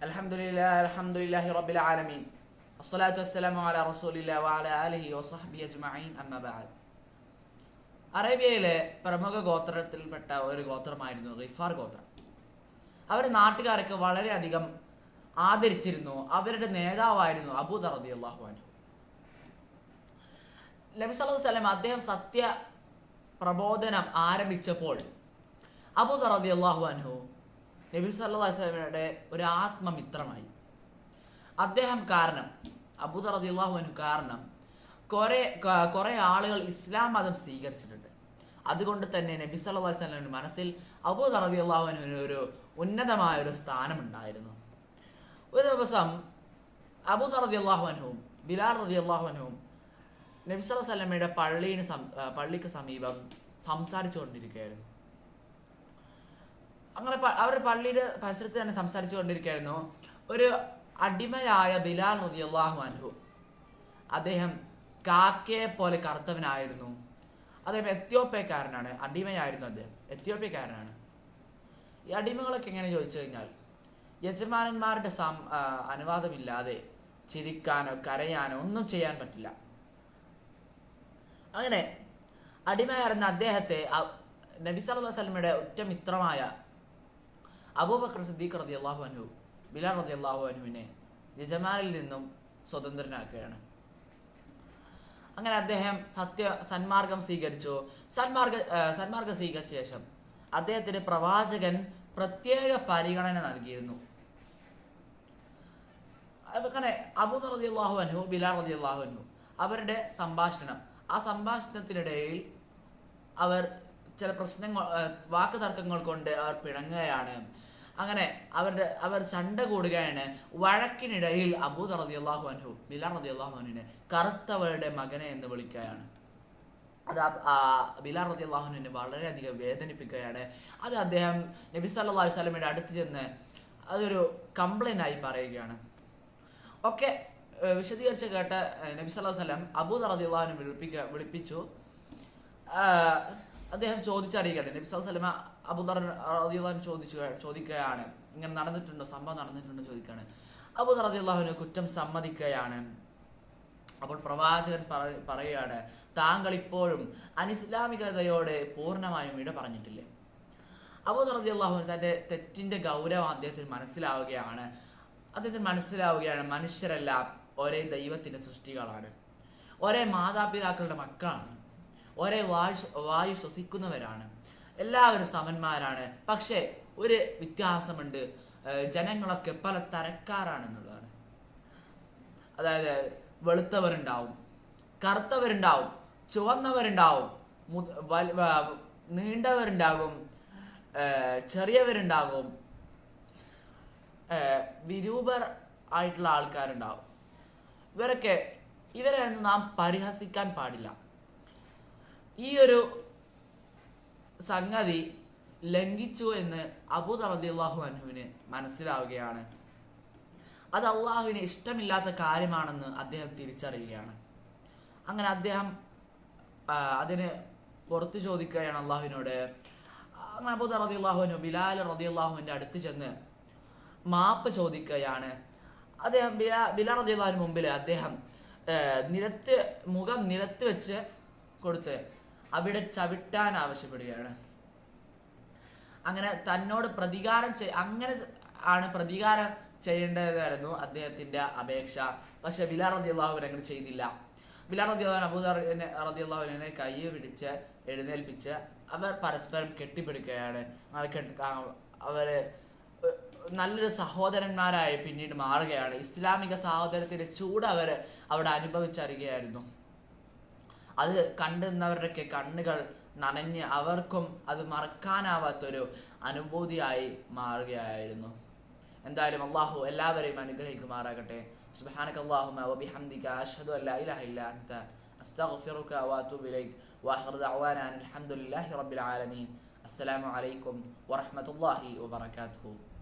الحمد لله الحمد لله رب العالمين الصلاة والسلام على رسول الله وعلى آله وصحبه أجمعين أما بعد അറേബ്യയിലെ പ്രമുഖ ഗോത്രത്തിൽപ്പെട്ട ഒരു ഗോത്രമായിരുന്നു ഗിഫാർ ഗോത്രം അവർ നാട്ടുകാരൊക്കെ വളരെയധികം ആദരിച്ചിരുന്നു അവരുടെ നേതാവായിരുന്നു അബൂദർ റതി അള്ളാഹു അനു നബി സല്ലല്ലാഹു അലൈഹി വസല്ലം അദ്ദേഹം സത്യ പ്രബോധനം ആരംഭിച്ചപ്പോൾ അബൂദർ റതി അള്ളാഹു അനു നബി സല്ലല്ലാഹു അലൈഹി വസല്ലമയുടെ ഒരു ആത്മമിത്രമായി അദ്ദേഹം കാരണം അബൂദർ അള്ളാഹു കാരണം കുറെ കുറെ ആളുകൾ ഇസ്ലാം മതം സ്വീകരിച്ചിട്ടുണ്ട്. അതുകൊണ്ട് തന്നെ നബി സല്ലല്ലാഹു അലൈഹി വസല്ലമയുടെ മനസ്സിൽ അബൂദർ അള്ളാഹു ഒരു ഉന്നതമായ ഒരു സ്ഥാനമുണ്ടായിരുന്നു. ഒരു ദിവസം അബൂദർ ബിലാർ ബിലാൽ റതി അള്ളാഹു നബി സല്ലല്ലാഹു അലൈഹി വസല്ലമയുടെ പള്ളിന് സം- പള്ളിക്ക് സമീപം സംസാരിച്ചുകൊണ്ടിരിക്കുകയായിരുന്നു. അങ്ങനെ അവർ പള്ളിയുടെ പരിസരത്ത് തന്നെ സംസാരിച്ചു കൊണ്ടിരിക്കുകയായിരുന്നു ഒരു അടിമയായ ബിലാൽ റളിയല്ലാഹു അൻഹു. അദ്ദേഹം കാക്കയെ പോലെ കറുത്തവനായിരുന്നു. അദ്ദേഹം എത്യോപ്യക്കാരനാണ് അടിമയായിരുന്നു അദ്ദേഹം. എത്യോപ്യക്കാരനാണ്. ഈ അടിമകളൊക്കെ എങ്ങനെ ചോദിച്ചു കഴിഞ്ഞാൽ യജമാനന്മാരുടെ സം അനുവാദമില്ലാതെ ചിരിക്കാനോ കരയാനോ ഒന്നും ചെയ്യാൻ പറ്റില്ല. അങ്ങനെ അടിമയായിരുന്ന അദ്ദേഹത്തെ നബി സല്ലല്ലാഹു അലൈഹി വസല്ലമയുടെ ഉറ്റ മിത്രമായ അബൂബക്കർ സിദ്ദീഖ് റതി അള്ളാഹു അൻഹു ബിലാൽ റതി അള്ളാഹു അനുവിനെ യജമാനിൽ നിന്നും സ്വതന്ത്രനാക്കുകയാണ്. അങ്ങനെ അദ്ദേഹം സത്യ സന്മാർഗം സ്വീകരിച്ചു. സന്മാർഗ സന്മാർഗം സ്വീകരിച്ച ശേഷം അദ്ദേഹത്തിന് പ്രവാചകൻ പ്രത്യേക പരിഗണന നൽകിയിരുന്നു. അങ്ങനെ അബൂദർ അള്ളാഹു അൻഹു ബിലാൽ റതി അള്ളാഹു അൻഹു അവരുടെ സംഭാഷണം. ആ സംഭാഷണത്തിനിടയിൽ അവർ ചില പ്രശ്നങ്ങൾ വാക്ക് തർക്കങ്ങൾ കൊണ്ട് അവർ പിണങ്ങുകയാണ്. അങ്ങനെ അവരുടെ അവർ ചണ്ട കൂടുകയാണ്. വഴക്കിനിടയിൽ അബൂദ് റതി അള്ളാഹു അൻഹു ബിലാൽ റതി അള്ളാഹുനെ കറുത്തവരുടെ മകനെ എന്ന് വിളിക്കുകയാണ്. അത് ബിലാൽ റതി അൻഹുവിനെ വളരെയധികം വേദനിപ്പിക്കുകയാണ്. അത് അദ്ദേഹം നബി സല്ലല്ലാഹു അലൈഹി വസല്ലമയുടെ അടുത്ത് ചെന്ന് അതൊരു കംപ്ലൈന്റ് ആയി പറയുകയാണ്. ഏഹ്, വിശദീകരിച്ച് കേട്ട നബി സല്ലല്ലാഹു അലൈഹി വസല്ലം റതി അള്ളാഹുനെ വിളിപ്പിക്ക വിളിപ്പിച്ചു. അദ്ദേഹം ചോദിച്ചറിയിക്കട്ടെ നബി വസല്ലം അബൂദർ ചോദിച്ചു ചോദിക്കുകയാണ്. ഇങ്ങനെ നടന്നിട്ടുണ്ടോ? സംഭവം നടന്നിട്ടുണ്ടോ ചോദിക്കുകയാണ്. അബൂദർ അൻഹു കുറ്റം സമ്മതിക്കുകയാണ്. അപ്പോൾ പ്രവാചകൻ പറ- പറയുകയാണ് താങ്കൾ ഇപ്പോഴും അനിസ്ലാമികതയോടെ പൂർണമായും ഇട പറഞ്ഞിട്ടില്ലേ? അബൂദർ അൻഹു തന്റെ തെറ്റിന്റെ ഗൗരവം അദ്ദേഹത്തിന് മനസ്സിലാവുകയാണ്. അദ്ദേഹത്തിന് മനസ്സിലാവുകയാണ് മനുഷ്യരെല്ലാം ഒരേ ദൈവത്തിന്റെ സൃഷ്ടികളാണ്. ഒരേ മാതാപിതാക്കളുടെ മക്കളാണ്. ഒരേ വായു വായു ശ്വസിക്കുന്നവരാണ്. എല്ലാവരും സമന്മാരാണ്. പക്ഷേ ഒരു വ്യത്യാസമുണ്ട്. ജനങ്ങളൊക്കെ പല തരക്കാരാണെന്നുള്ളതാണ്. അതായത് വെളുത്തവരുണ്ടാവും കറുത്തവരുണ്ടാവും ചുവന്നവരുണ്ടാവും നീണ്ടവരുണ്ടാകും ചെറിയവരുണ്ടാകും വിരൂപർ ആയിട്ടുള്ള ആൾക്കാരുണ്ടാവും. ഇവരൊക്കെ ഇവരെ ഒന്നും നാം പരിഹസിക്കാൻ പാടില്ല. ഈ ഒരു സംഗതി ലംഘിച്ചു എന്ന് അബൂദർ റളിയല്ലാഹു അൻഹുവിന് മനസ്സിലാവുകയാണ്. അത് അള്ളാഹുവിന് ഇഷ്ടമില്ലാത്ത കാര്യമാണെന്ന് അദ്ദേഹം തിരിച്ചറിയുകയാണ്. അങ്ങനെ അദ്ദേഹം അതിന് പുറത്തു ചോദിക്കുകയാണ് അള്ളാഹുവിനോട്. അങ്ങനെ അബൂദർ റളിയല്ലാഹു ബിലാൽ അള്ളാഹുവിന്റെ അടുത്ത് ചെന്ന് മാപ്പ് ചോദിക്കുകയാണ്. അദ്ദേഹം ബിലാ ബിലാൽ അള്ളാഹുവിന് മുമ്പിൽ അദ്ദേഹം നിരത്ത് മുഖം നിരത്ത് വെച്ച് കൊടുത്ത് അവിടെ ചവിട്ടാൻ ആവശ്യപ്പെടുകയാണ്. അങ്ങനെ തന്നോട് പ്രതികാരം ചെയ് അങ്ങനെ ആണ് പ്രതികാരം ചെയ്യേണ്ടതായിരുന്നു അദ്ദേഹത്തിന്റെ അപേക്ഷ. പക്ഷെ ബിലാൽ റളിയല്ലാഹു അങ്ങനെ ചെയ്തില്ല. ബിലാൽ റളിയല്ലാഹു അബൂദർ അള്ളാഹുവിനെ കൈ പിടിച്ച് എഴുന്നേൽപ്പിച്ച് അവർ പരസ്പരം കെട്ടിപ്പിടിക്കുകയാണ്. അവർ നല്ലൊരു സഹോദരന്മാരായി പിന്നീട് മാറുകയാണ്. ഇസ്ലാമിക സഹോദരത്തിന്റെ ചൂട് അവർ അവിടെ അനുഭവിച്ചറിയുകയായിരുന്നു. അത് കണ്ടുന്നവരുടെയൊക്കെ കണ്ണുകൾ നനഞ്ഞ് അവർക്കും അത് മറക്കാനാവാത്തൊരു അനുഭൂതിയായി മാറുകയായിരുന്നു. എന്തായാലും അള്ളാഹു എല്ലാവരെയും അനുഗ്രഹിക്കുമാറാകട്ടെ. അല്ലാഹുമ്മ വബിഹംദിക അല്ലാ ഇലാഹ ഇല്ല അൻത. അനിൽ റബ്ബിൽ ആലമീൻ. അസ്സലാമു അലൈക്കും വറഹ്മത്തുള്ളാഹി വബറകാതുഹു.